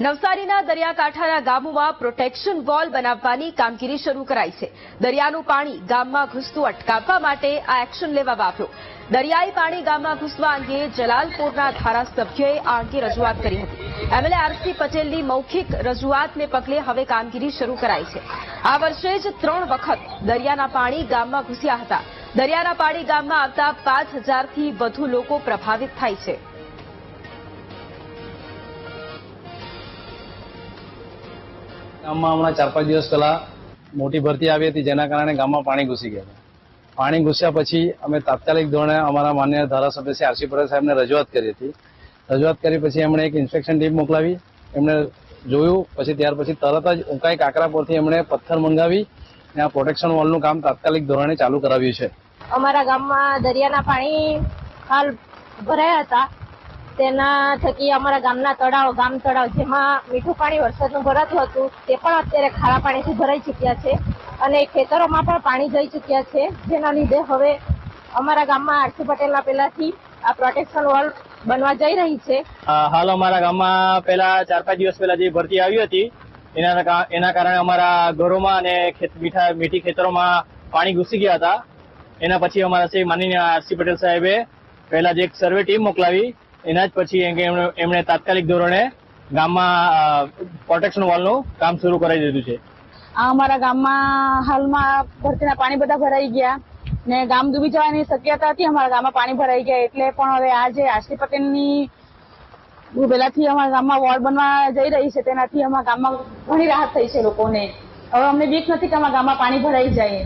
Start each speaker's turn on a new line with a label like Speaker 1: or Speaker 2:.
Speaker 1: નવસારીના દરિયાકાંઠાના ગામોમાં પ્રોટેક્શન વોલ બનાવવાની કામગીરી શરૂ કરાઈ છે. દરિયાનું પાણી ગામમાં ઘૂસતું અટકાવવા માટે આ એક્શન લેવામાં આવ્યો. દરિયાઈ પાણી ગામમાં ઘૂસવા અંગે જલાલપુરના ધારાસભ્યોએ આ અંગે રજૂઆત કરી હતી. એમએલએ આરસી પટેલની મૌખિક રજૂઆતને પગલે હવે કામગીરી શરૂ કરાઈ છે. આ વર્ષે જ ત્રણ વખત દરિયાના પાણી ગામમાં ઘૂસ્યા હતા. દરિયાના પાણી ગામમાં આવતા પાંચ હજારથી વધુ લોકો પ્રભાવિત થાય છે.
Speaker 2: ગામમાં હમણાં ચાર પાંચ દિવસ પહેલા મોટી ભરતી આવી હતી, જેના કારણે ગામમાં પાણી ઘૂસી ગયા પાણી ઘૂસ્યા પછી અમે તાત્કાલિક ધોરણે અમારા માન્ય ધારાસભ્ય શ્રી આરસી પટેલ સાહેબને રજૂઆત કરી હતી. રજૂઆત કરી પછી એમણે એક ઇન્સ્પેક્શન ટીમ મોકલાવી. એમણે જોયું, પછી ત્યાર પછી તરત જ ઉંકાઈ કાકરા પરથી એમણે પથ્થર મંગાવી અને આ પ્રોટેક્શન વોલનું કામ તાત્કાલિક ધોરણે ચાલુ કરાવ્યું છે.
Speaker 3: અમારા ગામમાં દરિયાના પાણી હાલ ભરાયા હતા. તેના થકી અમારા ગામના તળાવ, ગામ તળાવ જેમાં મીઠું પાણી વરસાદનું ભરાતું હતું, તે પણ અત્યારે ખારા પાણીથી ભરાઈ ચૂક્યા છે અને ખેતરોમાં પણ પાણી જઈ ચૂક્યા છે. જેના લીધે હવે અમારા ગામમાં આરસી પટેલના પહેલાથી આ પ્રોટેક્શન વોલ બનવા જઈ રહી છે.
Speaker 4: હાલ અમારા ગામમાં પહેલા ચાર પાંચ દિવસ પહેલા જે ભરતી આવી હતી, એના એના કારણે અમારા ઘરોમાં અને મીઠા, મીઠી ખેતરોમાં પાણી ઘૂસી ગયા હતા. એના પછી અમારા શ્રી માનનીય આરસી પટેલ સાહેબે પહેલા જે એક સર્વે ટીમ મોકલાવી એના જ પછી એમણે તાત્કાલિક ધોરણે ગામમાં પ્રોટેક્શન વોલનું કામ શરૂ કરાવી દીધું છે.
Speaker 5: અમારા ગામમાં હાલમાં ભરતીના પાણી બધા ભરાઈ ગયા ને ગામ ડૂબી જવાની શક્યતા હતી અમારા ગામમાં પાણી ભરાઈ ગયા એટલે પણ હવે આ જે આરસી પટેલની પહેલાથી અમારા ગામમાં વોર્ડ બનવા જઈ રહી છે તેનાથી અમારા ગામમાં ઘણી રાહત થઈ છે લોકોને. હવે અમને બીક નથી કે અમારા ગામમાં પાણી ભરાઈ જાય.